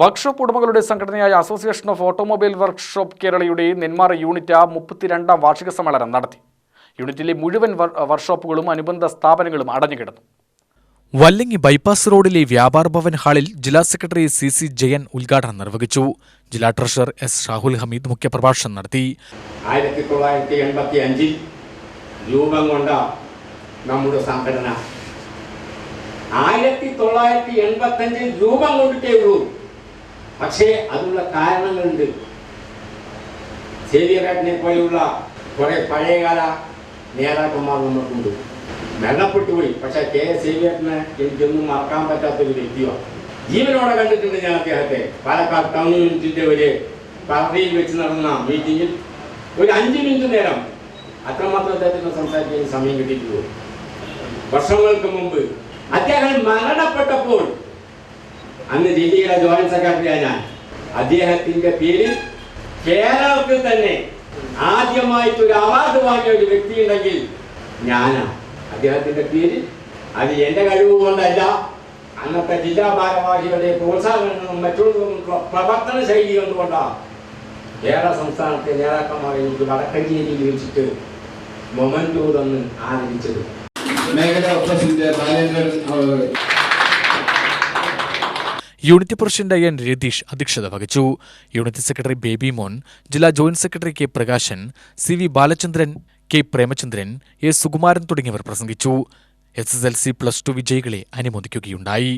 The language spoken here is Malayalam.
വർക്ക്ഷോപ്പ് ഉടമകളുടെ സംഘടനയായ അസോസിയേഷൻ ഓഫ് ഓട്ടോമൊബൈൽ വർക്ക്ഷോപ്പ് കേരളയുടെ നെന്മാറ യൂണിറ്റ് മുപ്പത്തിരണ്ടാം വാർഷിക സമ്മേളനം നടത്തി. യൂണിറ്റിലെ മുഴുവൻ വർക്ക്ഷോപ്പുകളും അനുബന്ധ സ്ഥാപനങ്ങളും അടഞ്ഞുകിടന്നു. വല്ലങ്ങി ബൈപ്പാസ് റോഡിലെ വ്യാപാർ ഭവൻ ഹാളിൽ ജില്ലാ സെക്രട്ടറി സി സി ജയൻ ഉദ്ഘാടനം നിർവഹിച്ചു. ജില്ലാ ട്രഷറർ എസ് ഷാഹുൽ ഹമീദ് മുഖ്യപ്രഭാഷണം നടത്തി. ആയിരത്തി തൊള്ളായിരത്തി എൺപത്തി അഞ്ചിൽ രൂപം കൊണ്ട നമ്മുടെ സംഘടന. ആയിരത്തി തൊള്ളായിരത്തി എൺപത്തി അഞ്ചിൽ രൂപം കൊണ്ടിട്ടേ ഉള്ളൂ. പക്ഷേ അതിനുള്ള കാരണങ്ങളുണ്ട്. സേവിയറാട്ടിനെ പോലെയുള്ള കുറെ പഴയകാല നേതാക്കന്മാർ നമുക്കുണ്ട് മരണപ്പെട്ടു പോയി പക്ഷെ കെ എസ് സേവിയറിനെ എനിക്കൊന്നും മറക്കാൻ പറ്റാത്ത ഒരു വ്യക്തിയാണ്. ജീവനോടെ കണ്ടിട്ടുണ്ട് ഞാൻ അദ്ദേഹത്തെ. പാലക്കാട് ടൗൺ യൂണിറ്റിന്റെ ഒരു പാർട്ടിയിൽ വെച്ച് നടന്ന മീറ്റിംഗിൽ ഒരു അഞ്ച് മിനിറ്റ് നേരം അത്രമാത്രം അദ്ദേഹത്തിന് സംസാരിക്കാൻ സമയം കിട്ടിയിട്ടുള്ളൂ. വർഷങ്ങൾക്ക് മുമ്പ് അദ്ദേഹം മരണപ്പെട്ടപ്പോൾ അന്ന് ജില്ലയുടെ ജോയിന്റ് സെക്രട്ടറിയാണ് ഞാൻ. അദ്ദേഹത്തിന്റെ പേരിൽ കേരളത്തിൽ തന്നെ ആദ്യമായിട്ട് ഒരു അവാർഡ് വാങ്ങിയ ഒരു വ്യക്തി ഉണ്ടെങ്കിൽ ഞാനാ അദ്ദേഹത്തിന്റെ പേരിൽ അത് എന്റെ കഴിവ് കൊണ്ടല്ല. അന്നത്തെ ജില്ലാ ഭാരവാഹികളുടെ പ്രോത്സാഹനങ്ങളും മറ്റുള്ളതും പ്ര- പ്രവർത്തന ശൈലി കൊണ്ടുകൊണ്ടാണ് കേരള സംസ്ഥാനത്തെ നേതാക്കന്മാരെ എനിക്ക് വടക്കഞ്ചേരിയിൽ വെച്ചിട്ട് മൊമന്റോ തന്ന് ആദരിച്ചത്. മേഖലാ president Balendran unit president N Ratheesh അധ്യക്ഷത വഹിച്ചു. യൂണിറ്റ് സെക്രട്ടറി ബേബി മോൻ ജില്ലാ joint secretary K Prakashan C V Balachandran K Premachandran A Sukumaran തുടങ്ങിയവർ പ്രസംഗിച്ചു. S S L C plus two വിജയികളെ അനുമോദിക്കുകയുണ്ടായി.